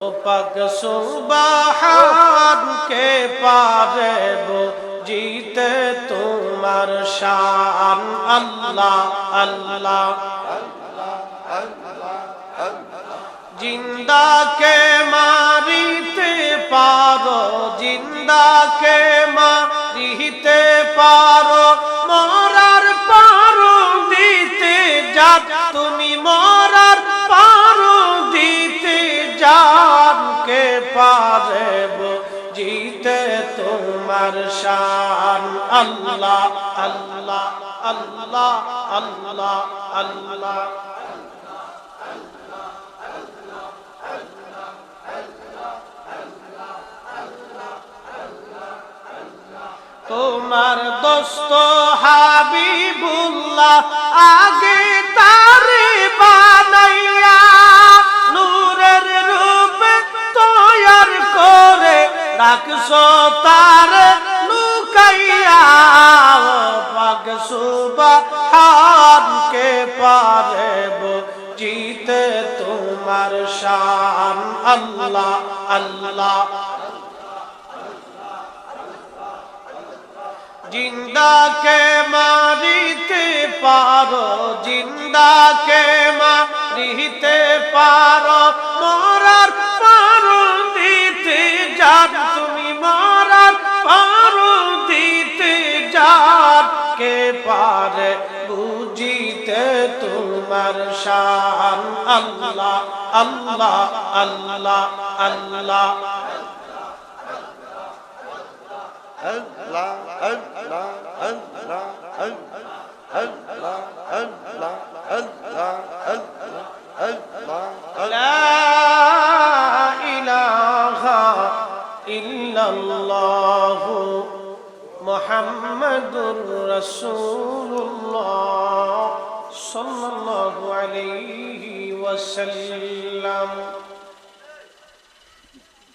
পাক সুবাহান কে পারে জিতে তোমার শান। আল্লাহ আল্লাহ, জিন্দাকে মারিতে পারো, জিন্দাকে মারিতে পারো। মরার পারে জিতে তোমার শান। আল্লাহ আল্লাহ আল্লাহ আল্লাহ আল্লাহ। তোমার দোস্ত হাবিবুল্লাহ আগে তারে বানাইয়া, নূরের তৈয়ার করে রাখছো তার লুকাইয়া পাক সুবহান কে পারে জিতে তোমার শান। আল্লাহ আল্লাহ জিন্দাকে মারিতে পারো জিন্দাকে মারিতে পারো মরার পারো দিতে যান তুমি মরার পারো দিতে যান কে পারে বুঝিতে তোমার শান আল্লাহ আল্লাহ আল্লাহ আল্লাহ الله الله الله الله الله الله الله الله لا إله إلا الله محمد رسول الله صلى الله عليه وسلم.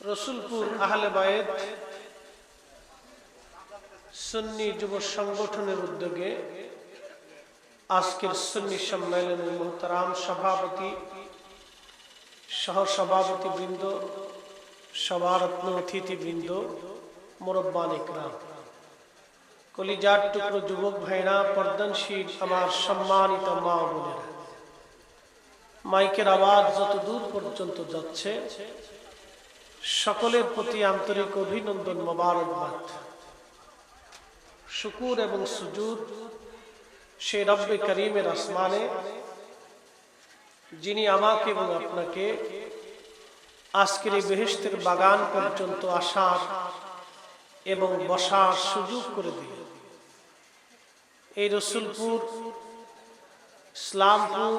رسول پور اہل بیت সুন্নি যুব সংগঠনের উদ্যোগে আজকের সুন্নি সম্মেলনের মোহতারাম সভাপতি সহ সভাপতি বৃন্দ সভারত্ন অতিথি বৃন্দ মোরব্বান ইকরাম। কলিজার টুকরো যুবক ভাইরা, পর্দনশীল, আমার সম্মানিত মা বোনেরা। মাইকের আওয়াজ যত দূর পর্যন্ত যাচ্ছে, সকলের প্রতি আন্তরিক অভিনন্দন মোবারকবাদ। শুকুর এবং সুজুদ সে রব্বে করিমের আসমানে, যিনি আমাকে এবং আপনাকে আজকের এই বেহেস্তের বাগান পর্যন্ত আসার এবং বসার সুযোগ করে দিল এই রসুলপুর, ইসলামপুর,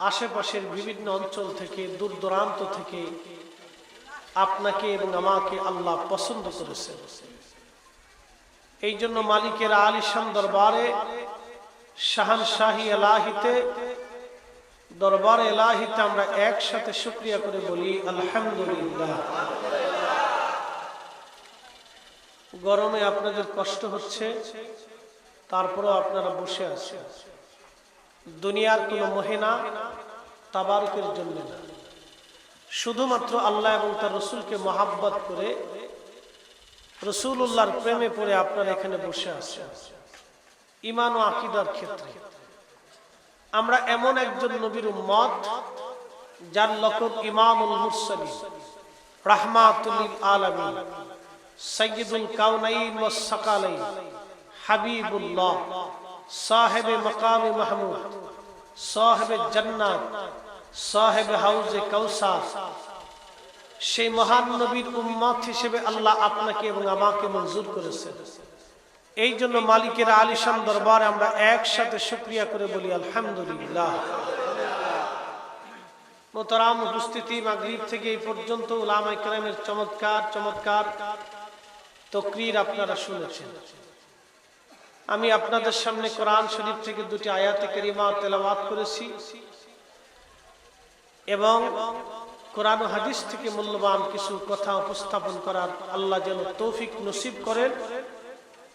আশেপাশের বিভিন্ন অঞ্চল থেকে, দূর দূরান্ত থেকে আপনাকে এবং আমাকে আল্লাহ পছন্দ করেছেন। এই জন্য মালিকের আলিশান দরবারে শাহান শাহী এলাহিতে, দরবার এলাহিতে আমরা একসাথে শুক্রিয়া করে বলি, আলহামদুলিল্লাহ। গরমে আপনাদের কষ্ট হচ্ছে, তারপরও আপনারা বসে আছেন। দুনিয়ার কোনো মহেনা তাবারকের জন্য না। শুধুমাত্র আল্লাহ এবং তার রসুলকে মহাব্বত করে রসুল্লাহর প্রেমে পড়ে আপনারা এখানে বসে আছেন। ইমান ও আকিদার ক্ষেত্রে। আমরা এমন একজন নবীর উম্মত যার লকব ইমামুল মুরসালিম রাহমাতুল হাবিবুল্লাহ, সাহেব সাহেব সাহেব কাউসার সেই মহান নবীর উম্মত হিসেবে আল্লাহ আপনাকে এবং আমাকে মঞ্জুর করেছেন। এই জন্য মালিকের আলিশান দরবারে আমরা একসাথে শুক্রিয়া করে বলি, আলহামদুলিল্লাহ। মোতারাম উপস্থিতি মাগরিব থেকে এই পর্যন্ত উলামা চমৎকার চমৎকার তকরির আপনারা শুনেছেন। আমি আপনাদের সামনে কোরআন শরীফ থেকে দুটি আয়াতে করিমা তেলাওয়াত করেছি এবং কোরআন হাদিস থেকে মূল্যবান কিছু কথা উপস্থাপন করার আল্লাহ যেন তৌফিক নসিব করেন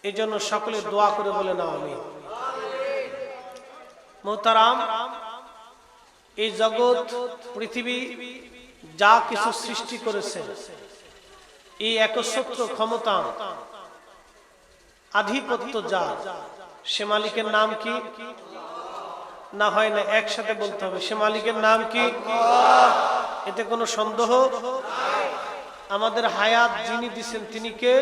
এই জন্য সকলে দোয়া করে বলে না আমি মোহতারাম, এই জগৎ, পৃথিবী যা কিছু সৃষ্টি করেছেন এই একচ্ছত্র ক্ষমতা আধিপত্য যা, সে মালিকের নাম কি? না হয় না একসাথে বলতে হবে, সে মালিকের নাম কি? এতে কোনো সন্দেহ? আমাদের হায়াত যিনি দিছেন তিনি কে?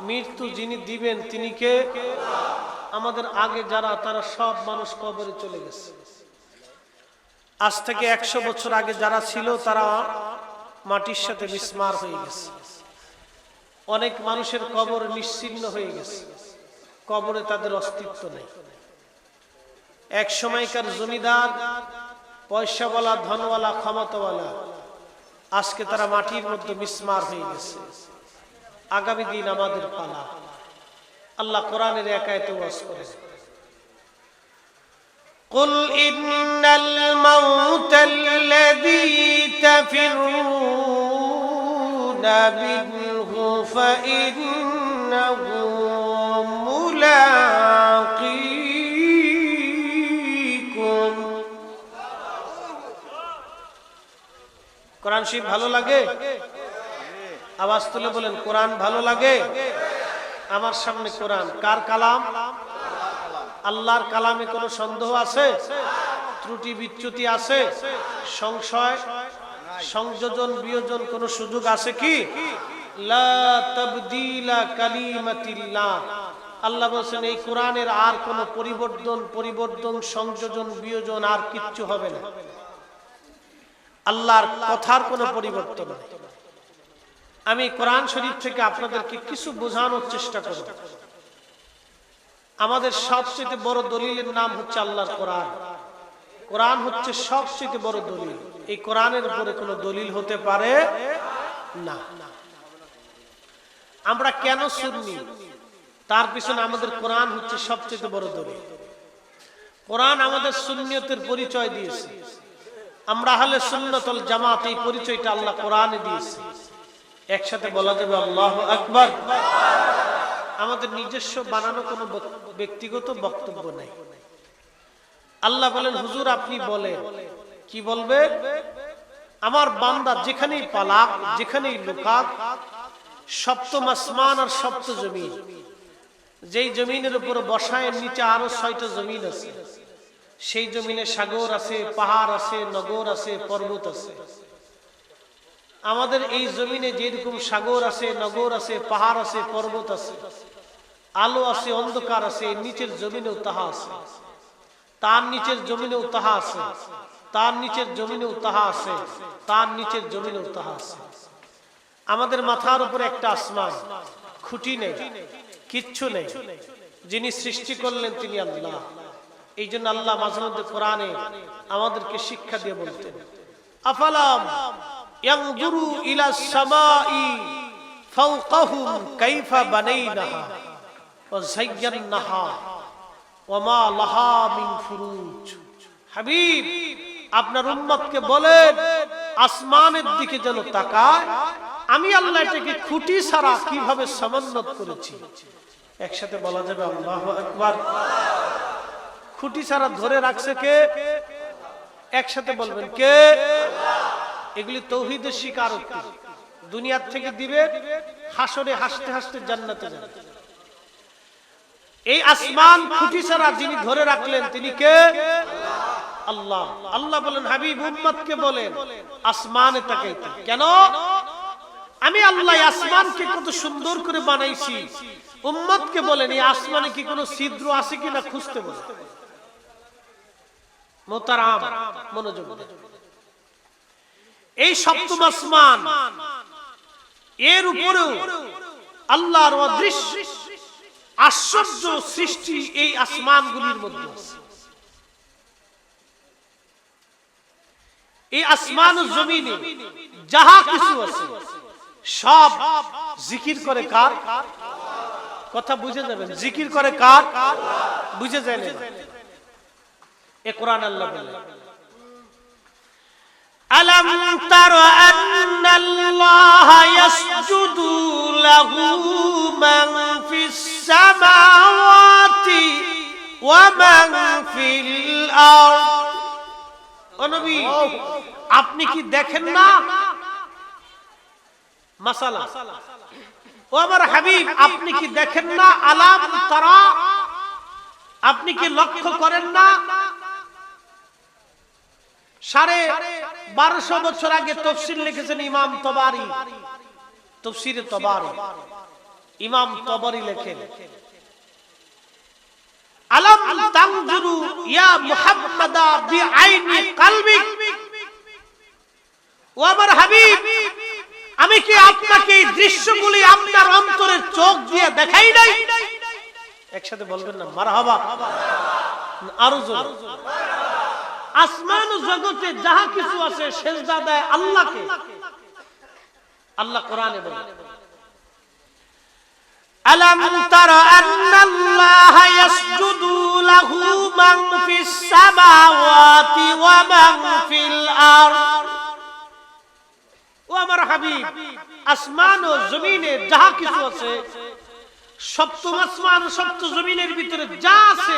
মৃত্যু যিনি দিবেন তিনি কে? আমাদের আগে যারা, তারা সব মানুষ কবরে চলে গেছে। আজ থেকে একশো বছর আগে যারা ছিল, তারা মাটির সাথে বিস্মার হয়ে গেছে। অনেক মানুষের কবর নিশ্চিন্ন হয়ে গেছে। কবরে তাদের অস্তিত্ব নেই। এক সময়কার জমিদার পয়সাওয়ালা ধনওয়ালা ক্ষমতাওয়ালা আজকে তারা মাটির মধ্যে মিসমার হয়ে গেছে আগামী দিন আমাদের পালা আল্লাহ কোরআনের একায়তে ওয়াজ করে قل إن الموت الذي تفرون منه فإنه শিব ভালো লাগে। আওয়াজ তুলে বলেন, কোরআন ভালো লাগে? আমার সামনে কোরআন। কার কালাম? আল্লাহর কালামে কোনো সন্দেহ আছে? ত্রুটি বিচ্যুতি আছে? সংশয়? সংযোজন, বিয়োজন কোনো সুযোগ আছে কি? আল্লাহ বলছেন, এই কোরআনের আর কোনো পরিবর্তন পরিবর্তন, সংযোজন, বিয়োজন আর কিচ্ছু হবে না। আল্লাহর কথার কোনো পরিবর্তন আমি কোরআন শরীফ থেকে আপনাদেরকে কিছু বোঝানোর চেষ্টা করব। আমাদের সবচেয়ে বড় দলিলের নাম হচ্ছে আল্লাহর কোরআন। কোরআন হচ্ছে সবচেয়ে বড় দলিল। এই কোরআনের উপরে কোনো দলিল হতে পারে না। আমরা কেন শুননি তার পিছনে আমাদের কোরআন হচ্ছে সবচেয়ে বড় দলিল। কোরআন আমাদের সুন্নিয়তের পরিচয় দিয়েছে। আমরা হলে সুন্নতল জামাত এই পরিচয়টা আল্লাহ কোরআনে দিয়েছে। একসাথে বলা যাবে আল্লাহ আকবার। আমাদের নিজস্ব বানানো কোনো ব্যক্তিগত বক্তব্য নেই। আল্লাহ বলেন, হুজুর, আপনি বলেন। কি বলবে? আমার বান্দা যেখানেই পালাক, যেখানেই লুকাক, সপ্তম আসমান আর সপ্ত জমিন। যেই জমিনের উপর বসায়ের নিচে আরও ছয়টা জমিন আছে। সেই জমিনে সাগর আছে, পাহাড় আছে, নগর আছে, পর্বত আছে। আমাদের এই জমিনে যেরকম সাগর আছে, নগর আছে, পাহাড় আছে, পর্বত আছে, আলো আছে, অন্ধকার আছে, নিচের জমিনেও তাহা আছে। তার নিচের জমিনেও তাহা আছে, তার নিচের জমিনেও তাহা আছে, তার নিচের জমিনেও তাহা আছে। আমাদের মাথার উপরে একটা আসমান, খুঁটি নেই, কিচ্ছু নেই, যিনি সৃষ্টি করলেন তিনি আল্লাহ। এই জন্য আল্লাহ মাঝে মধ্যে কোরআনে আমাদেরকে শিক্ষা দিয়ে বলতেন, আফালাম ইয়ানজুরু ইলা সামাই ফাওকাহুম কাইফা ওয়া মা লাহা মিন ফুরুজ। হাবিব, আপনার উম্মতকে বলেন, আসমানের দিকে যেন তাকায়, আমি আল্লাহ এটাকে খুঁটি ছাড়া কীভাবে সমন্বত করেছি? একসাথে বলা যাবে আল্লাহু আকবার। খুঁটি ছাড়া ধরে রাখছে কে? একসাথে বলবেন কে? এগুলি তৌহিদের স্বীকারোক্তি দুনিয়ার থেকে দিবে, হাসরে হাসতে হাসতে জান্নাতে যাবে। এই আসমান খুঁটি ছাড়া যিনি ধরে রাখলেন তিনি কে? আল্লাহ। আল্লাহ বলেন, হাবিব উম্মতকে বলেন, আসমানে তাকাইতে। কেন? আমি আল্লাহ আসমানকে কত সুন্দর করে বানাইছি। উম্মতকে বলেন, এই আসমানে কি কোনো ছিদ্র আছে কিনা খুঁজতে বলে মোতারাম, মনোযোগ। এই সপ্তম আসমান, এর উপরেও আল্লাহর অদৃশ্য আশ্চর্য সৃষ্টি এই মধ্যে এই আসমান জমিনে যাহা কিছু আছে, সব জিকির করে কার? কথা বুঝে যাবেন। জিকির করে কার? বুঝে যায় এ কোরআন আল্লাহ বলে ألم تر أن الله يسجد له من في السماوات ومن في الأرض ও নবী আপনি কি দেখেন না মাসালা ও আমার হাবিব আপনি কি দেখেন না আলাম তারা আপনি কি লক্ষ্য করেন না সাড়ে বারোশো বছর আগে তফসিল লিখেছেন ইমাম তবারি। তফসিরে তবারি। ইমাম তবারি লেখেন, আলম ইয়া মুহাম্মাদা ও আমার হাবিব, আমি কি আপনাকে এই দৃশ্যগুলি আপনার অন্তরের চোখ দিয়ে দেখাই নাই? একসাথে বলবেন না, মারহাবা। আরও জোরে। আসমান ও জগতে যাহা কিছু আছে সেজদা দেয় আল্লাহকে আল্লাহ কোরআনে বলে ألم تر أن الله يسجد له من في السماوات ومن في الأرض ও আমার হাবিব আসমান ও জমিনে যাহা কিছু আছে সপ্তম আসমান ও সপ্ত জমিনের ভিতরে যা আছে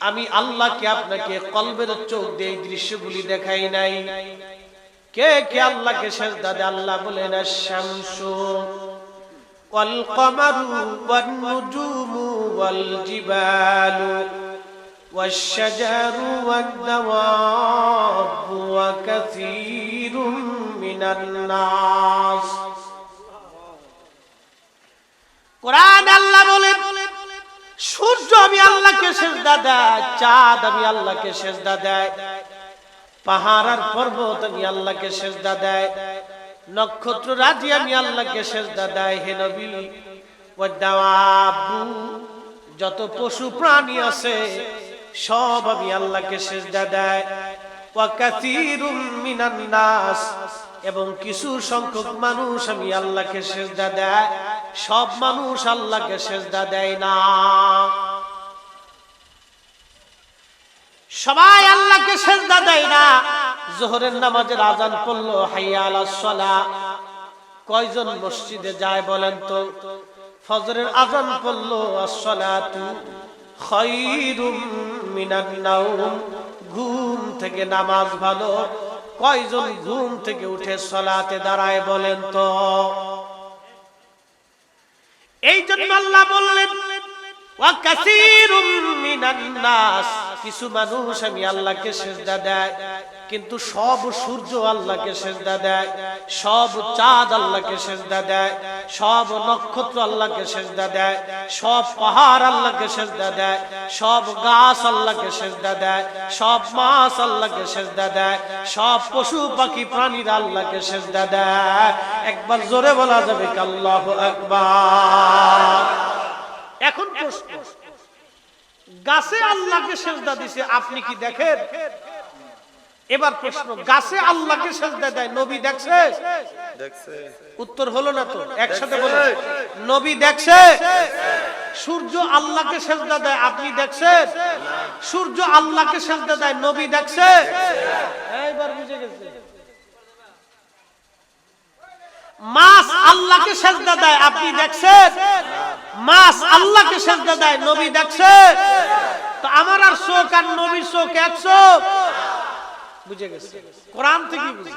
আমি আল্লাহকে আপনাকে কলবের চোখ দিয়ে এই দৃশ্যগুলি দেখাই নাই কে কে আল্লাহকে সেজদা দেয় আল্লাহ বলেন আশ-শামসু والقمر والنجوم والجبال والشجر والدواب وكثير من الناس কোরআন আল্লাহ বলে সূর্য আমি আল্লাহকে সেজদা দেয়, চাঁদ আমি আল্লাহকে সেজদা দেয়, পাহাড় আর পর্বত আমি আল্লাহকে সেজদা দেয়, নক্ষত্র রাজি আমি আল্লাহকে সেজদা দেয়, হে নবী, ও দাওয়াবু যত পশু প্রাণী আছে, সব আমি আল্লাহকে সেজদা দেয়। ওয়া কাসীরুম মিনান নাস, এবং কিছু সংখ্যক মানুষ আমি আল্লাহকে সেজদা দেয়। সব মানুষ আল্লাহকে সেজদা দেয় না। সবাই আল্লাহকে সেজদা দেয় না। জোহরের নামাজের আজান পড়ল, হাইয়া আলাস সালাহ কয়জন মসজিদে যায় বলেন তো? ফজরের আজান পড়ল, আসসালাতু খায়রুম মিনান নাওম। ঘুম থেকে নামাজ ভালো। কয়জন ঘুম থেকে উঠে সলাতে দাঁড়ায় বলেন তো? এই জন্য আল্লাহ বললেন ওয়া কাসীরুম মিনান নাস। কিছু মানুষ আমি আল্লাহকে সেজদা দেয়, কিন্তু সব সূর্য আল্লাহকে সেজদা দেয়, সব চাঁদ আল্লাহকে সেজদা দেয়, সব নক্ষত্র আল্লাহকে সেজদা দেয়, সব পাহাড় আল্লাহকে সেজদা দেয়, সব গাছ আল্লাহকে সেজদা দেয়, সব মাছ আল্লাহকে সেজদা দেয়, সব পশু পাখি প্রাণীরা আল্লাহকে সেজদা দেয়। একবার জোরে বলা যাবে কি আল্লাহু আকবার? এখন প্রশ্ন। গাছে আল্লাহকে সেজদা দিছে আপনি কি দেখেন? এবার প্রশ্ন গাছে আল্লাহকে সেজদা দেয় নবী দেখছে? দেখছে? উত্তর হলো না তো? একসাথে বলুন নবী দেখছে? সূর্য আল্লাহকে সেজদা দেয় আপনি দেখছেন? সূর্য আল্লাহকে সেজদা দেয় নবী দেখছে? এইবার বুঝে গেছে। মাছ আল্লাহকে সেজদা দেয় আপনি দেখছেন? মাছ আল্লাহকে সেজদা দেয় নবী দেখছে? তো আমার আর চোখ আর নবীর চোখ এক চোখ বুঝে গেছে। কোরআন থেকে বুঝে।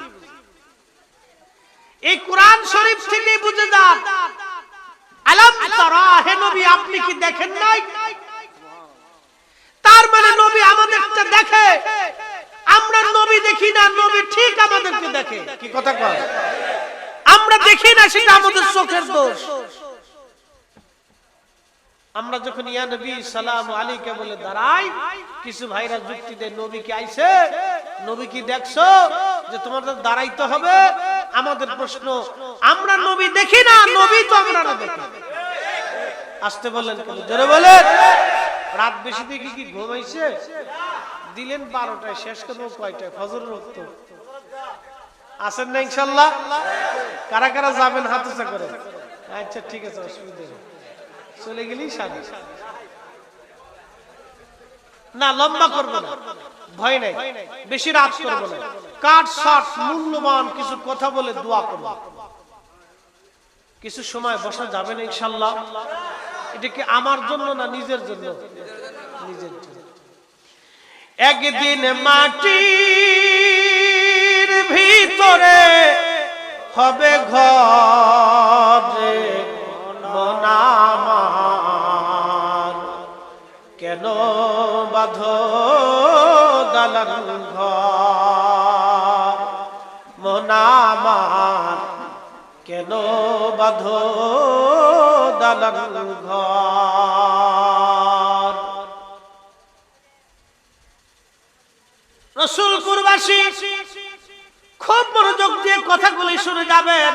এই কোরআন শরীফ থেকে বুঝে যান। আলাম তারা হে নবী আপনি কি দেখেন নাই? তার মানে নবী আমাদেরটা দেখে। আমরা নবী দেখি না নবী ঠিক আমাদেরকে দেখে। কি কথা কয়? আমরা দেখি না সেটা আমাদের চোখের দোষ। আমরা যখন ইয়া নবী সালাম আলীকে বলে দাঁড়াই, কিছু ভাইরা যুক্তি দেয় নবী কি আইছে নবী কি দেখছ যে তোমাদের দাঁড়াইতে হবে। আমাদের প্রশ্ন, আমরা নবী দেখি না, নবী তো আমরা না দেখি। আসতে বললেন জোরে বলেন। রাত বেশি দেখি কি ঘুমাইছে দিলেন বারোটায়, শেষ করব কয়টায়? ফজর রক্ত। আছেন না ইনশাল্লাহ? কারা কারা যাবেন হাত করে আচ্ছা ঠিক আছে, অসুবিধা নেই। চলে গেলেই সারি না, লম্বা করব না। ভয় নাই। বেশি রাত করব না। কাট শার্ট মূল্যবান কিছু কথা বলে দোয়া করব। কিছু সময় বসা যাবে না, ইনশাল্লাহ। এটা কি আমার জন্য না নিজের জন্য? নিজের জন্য। একদিন মাটির ভিতরে হবে ঘরে। বাধ দালান রসুলপুরবাসী, খুব মনোযোগ দিয়ে কথাগুলি শুনে যাবেন।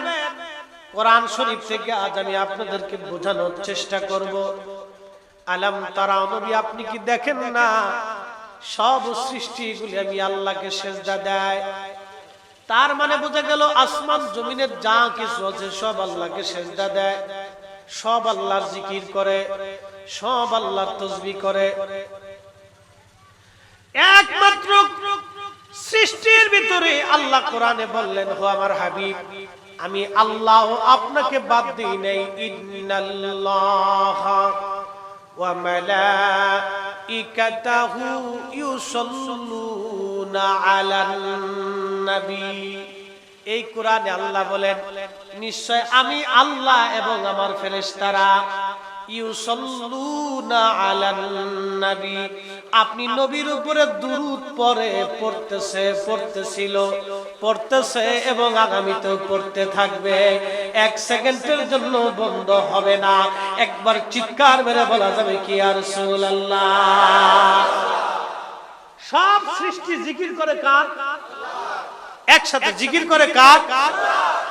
কোরআন শরীফ থেকে আজ আমি আপনাদেরকে বোঝানোর চেষ্টা করব। আলাম তারা নবী, আপনি কি দেখেন না? সব সৃষ্টিগুলি আমি আল্লাহকে সেজদা দেয়। তার মানে বোঝা গেল আসমান, জমিনের যা কিছু আছে সব আল্লাহকে সেজদা দেয়। সব আল্লাহর জিকির করে, সব আল্লাহর তসবি করে। একমাত্র সৃষ্টির ভিতরে আল্লাহ কোরআনে বললেন হো আমার হাবিব, আমি আল্লাহ আপনাকে বাদ দিই নাই। ইন্নাল্লাহ ওয়া মালাইকাতাহু ইউসাল্লুনা আলান নবী। এই কোরআনে আল্লাহ বলেন, নিশ্চয় আমি আল্লাহ এবং আমার ফেরেশতারা ইউসাল্লুনা আলান নবী। আপনি নবীর উপরে দুরূদ পড়ে পড়তেছে, পড়তেছিল, পড়তেছে এবং আগামীতেও পড়তে থাকবে। এক সেকেন্ডের জন্য বন্ধ হবে না। একবার চিৎকার মেরে বলা যাবে কি আর রাসূলুল্লাহ? সব সৃষ্টি জিকির করে কার? একসাথে জিকির করে কার?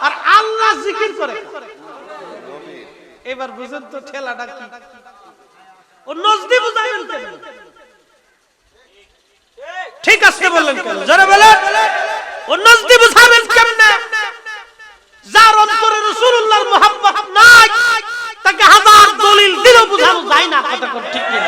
আর আল্লাহ জিকির করে। এবার বুঝুন তো ঠেলাটা কি? ঠিক আছে বললেন কেন? বলেন। যার অন্তরে রাসূলুল্লাহর মুহাব্বত নাই, তাকে হাজার দলিল দিলেও বুঝানো যায় না, কথা ঠিক না